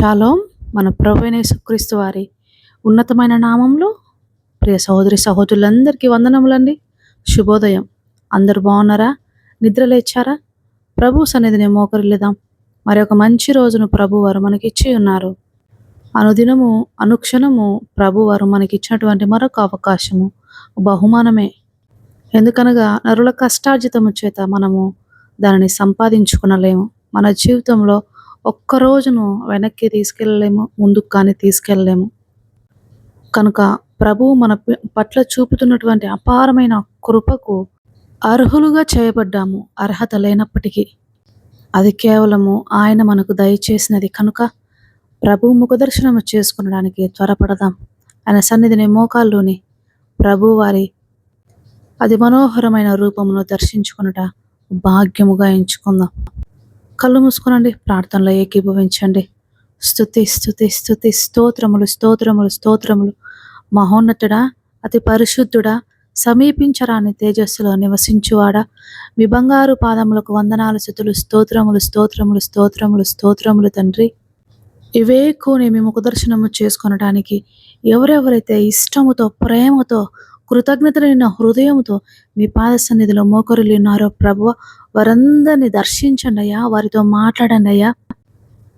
Shalom మన ప్రభువైన యేసుక్రీస్తు వారి ఉన్నతమైన నామంలో ప్రియ సహోదరి సహోదరులందరికీ వందనములండి. శుభోదయం. అందరు బాగున్నారా? నిద్ర లేచారా? ప్రభు సన్నిధిని మోకరిల్లుదాం. మరి ఒక మంచి రోజును ప్రభు వారు మనకిచ్చి ఉన్నారు. అనుదినము అనుక్షణము ప్రభు వారు మనకిచ్చినటువంటి మరొక అవకాశము బహుమానమే. ఎందుకనగా నరుల కష్టార్జితము చేత మనము దానిని సంపాదించుకునలేము. మన జీవితంలో ఒక్క రోజును వెనక్కి తీసుకెళ్ళలేము ముందుకు కానీ తీసుకెళ్ళలేము. కనుక ప్రభువు మన పట్ల చూపుతున్నటువంటి అపారమైన కృపకు అర్హులుగా చేయబడ్డాము అర్హత లేనప్పటికీ. అది కేవలము ఆయన మనకు దయచేసినది. కనుక ప్రభు ముఖదర్శనము చేసుకునడానికి త్వరపడదాం ఆయన సన్నిధిని మోకాల్లోని ప్రభు వారి అది మనోహరమైన రూపమును దర్శించుకునుట భాగ్యముగా ఎంచుకుందాం. కళ్ళు మూసుకునండి ప్రార్థనలో ఏకీభవించండి. స్తుతి స్థుతి స్థుతి స్తోత్రములు స్తోత్రములు స్తోత్రములు. మహోన్నతుడా అతి పరిశుద్ధుడా సమీపించరాని తేజస్సులో నివసించువాడా. మీ బంగారు పాదములకు వందనాలు స్థుతులు స్తోత్రములు స్తోత్రములు స్తోత్రములు స్తోత్రములు తండ్రి. ఇవే మేము మీ ముఖదర్శనము చేసుకొనడానికి ఎవరెవరైతే ఇష్టముతో ప్రేమతో కృతజ్ఞతలైన హృదయంతో మీ పాద సన్నిధిలో మోకరులు ఉన్నారో ప్రభు వారందరినీ దర్శించండి అయ్యా వారితో మాట్లాడండి అయ్యా.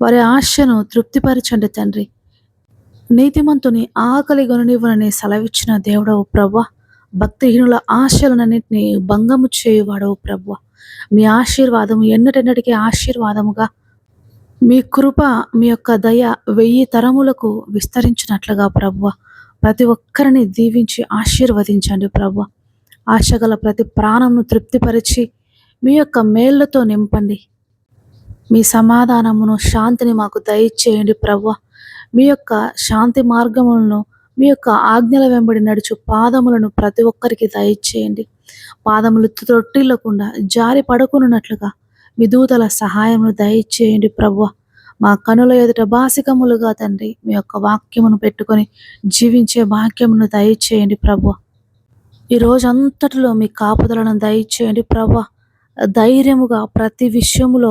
వారి ఆశను తృప్తిపరచండి తండ్రి. నీతిమంతుని ఆకలి గొననివ్వనని సెలవిచ్చిన దేవుడవు ప్రభు భక్తిహీనుల ఆశలన్నింటినీ భంగము చేయువాడవు ప్రభు మీ ఆశీర్వాదము ఎన్నటెన్నటికీ ఆశీర్వాదముగా మీ కృప మీ యొక్క దయ వెయ్యి తరములకు విస్తరించినట్లుగా ప్రభువా. ప్రతి ఒక్కరిని దీవించి ఆశీర్వదించండి ప్రభు. ఆశగల ప్రతి ప్రాణంను తృప్తిపరిచి మీ యొక్క మేళ్ళతో నింపండి. మీ సమాధానమును శాంతిని మాకు దయచేయండి ప్రభు. మీ యొక్క శాంతి మార్గములను మీ యొక్క ఆజ్ఞల వెంబడి నడుచు పాదములను ప్రతి ఒక్కరికి దయచేయండి. పాదములు తొట్టిల్లకుండా జారి పడుకున్నట్లుగా మీ దూతల సహాయమును దయచేయండి ప్రభు. మా కనుల ఎదుట బాసికములుగా తండ్రి మీ యొక్క వాక్యమును పెట్టుకొని జీవించే వాక్యమును దయచేయండి ప్రభు ఈ రోజంతటిలో మీ కాపుదలను దయచేయండి ప్రభ ధైర్యముగా ప్రతి విషయములో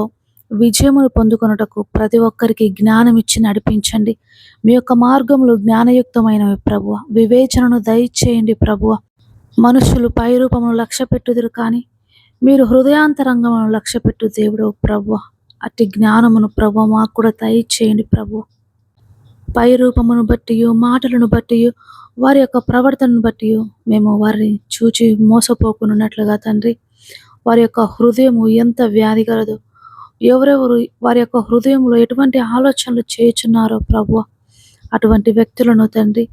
విజయమును పొందుకొనుటకు ప్రతి ఒక్కరికి జ్ఞానం ఇచ్చి నడిపించండి. మీ యొక్క మార్గములు జ్ఞానయుక్తమైనవి ప్రభువ. వివేచనను దయచేయండి ప్రభువ. మనుషులు పైరూపమును లక్ష్య పెట్టుదురు కానీ మీరు హృదయాంతరంగమును లక్ష్య పెట్టు దేవుడు ప్రభువ. అట్టి జ్ఞానమును ప్రభు మాకు కూడా దయచేయండి ప్రభు. పై రూపమును బట్టి మాటలను బట్టి వారి యొక్క ప్రవర్తనను బట్టి మేము వారిని చూచి మోసపోకున్నట్లుగా తండ్రి. వారి యొక్క హృదయము ఎంత వ్యాధి కలదు ఎవరెవరు వారి యొక్క హృదయంలో ఎటువంటి ఆలోచనలు చేయుచున్నారో ప్రభు అటువంటి వ్యక్తులను తండ్రి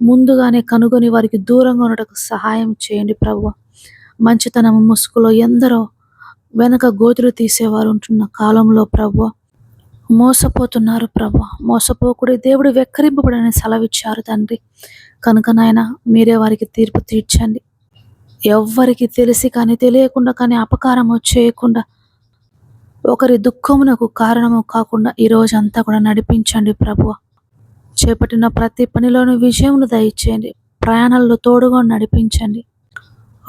ముందుగానే కనుగొని వారికి దూరంగా ఉండటకు సహాయం చేయండి ప్రభు. మంచితనము ముసుగులో ఎందరో వెనక గోతులు తీసేవారు ఉంటున్న కాలంలో ప్రభు. మోసపోతున్నారు ప్రభు. మోసపోకుడి దేవుడు వెక్కరింపబడని సెలవిచ్చారు తండ్రి. కనుక నాయన మీరే వారికి తీర్పు తీర్చండి. ఎవ్వరికి తెలిసి కానీ తెలియకుండా కానీ అపకారము చేయకుండా ఒకరి దుఃఖమునకు కారణము కాకుండా ఈ రోజంతా కూడా నడిపించండి ప్రభు. చేపట్టిన ప్రతి పనిలోనూ విజయమును దయచేయండి. ప్రయాణాల్లో తోడుగా నడిపించండి.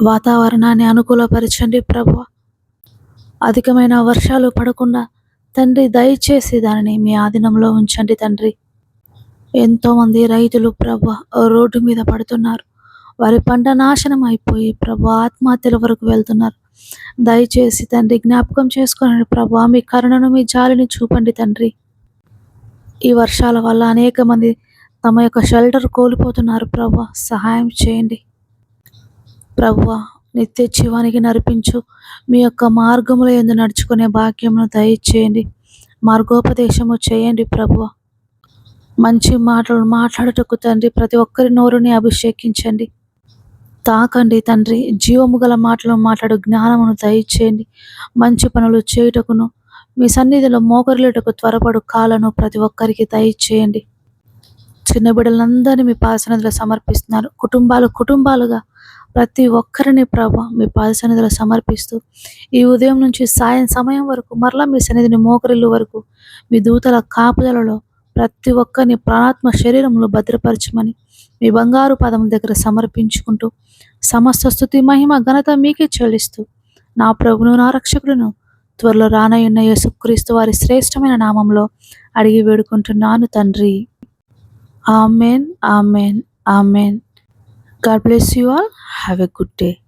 వాతావరణాన్ని అనుకూలపరచండి ప్రభు. అధికమైన వర్షాలు పడకుండా తండ్రి దయచేసి దానిని మీ ఆధీనంలో ఉంచండి తండ్రి. ఎంతో మంది రైతులు ప్రభ రోడ్డు మీద పడుతున్నారు. వారి పంట నాశనం అయిపోయి ప్రభు ఆత్మహత్యల వరకు వెళ్తున్నారు. దయచేసి తండ్రి జ్ఞాపకం చేసుకోనండి ప్రభు మీ కరుణను మీ జాలిని చూపండి తండ్రి. ఈ వర్షాల వల్ల అనేక మంది తమ యొక్క షెల్టర్ కోల్పోతున్నారు ప్రభు సహాయం చేయండి. ప్రభు నిత్య జీవానికి నడిపించు. మీ యొక్క మార్గములో ఎందు నడుచుకునే భాగ్యమును దయచేయండి. మార్గోపదేశము చేయండి ప్రభు మంచి మాటలు మాట్లాడుటకు తండ్రి ప్రతి ఒక్కరి నోరుని అభిషేకించండి. తాకండి తండ్రి. జీవము గల మాటలు మాట్లాడు జ్ఞానమును దయచేయండి. మంచి పనులు చేయుటకును మీ సన్నిధిలో మోకరులేటకు త్వరపడు కాలను ప్రతి ఒక్కరికి దయచేయండి. చిన్న బిడ్డలందరినీ మీ పాసనదిలో సమర్పిస్తున్నారు. కుటుంబాలు కుటుంబాలుగా ప్రతి ఒక్కరిని ప్రభా మీ పాదసన్నిధిలో సమర్పిస్తూ ఈ ఉదయం నుంచి సాయం సమయం వరకు మరలా మీ సన్నిధిని మోకరిల్లు వరకు మీ దూతల కాపుదలలో ప్రతి ఒక్కరిని ప్రాణాత్మ శరీరంలో భద్రపరచమని మీ బంగారు పదముల దగ్గర సమర్పించుకుంటూ సమస్త స్థుతి మహిమ ఘనత మీకే చెల్లిస్తూ నా ప్రభును నా రక్షకులను త్వరలో రానయ్యున్న యేసుక్రీస్తు వారి శ్రేష్టమైన నామంలో అడిగి వేడుకుంటున్నాను తండ్రి. Amen amen amen. God bless you all. Have a good day.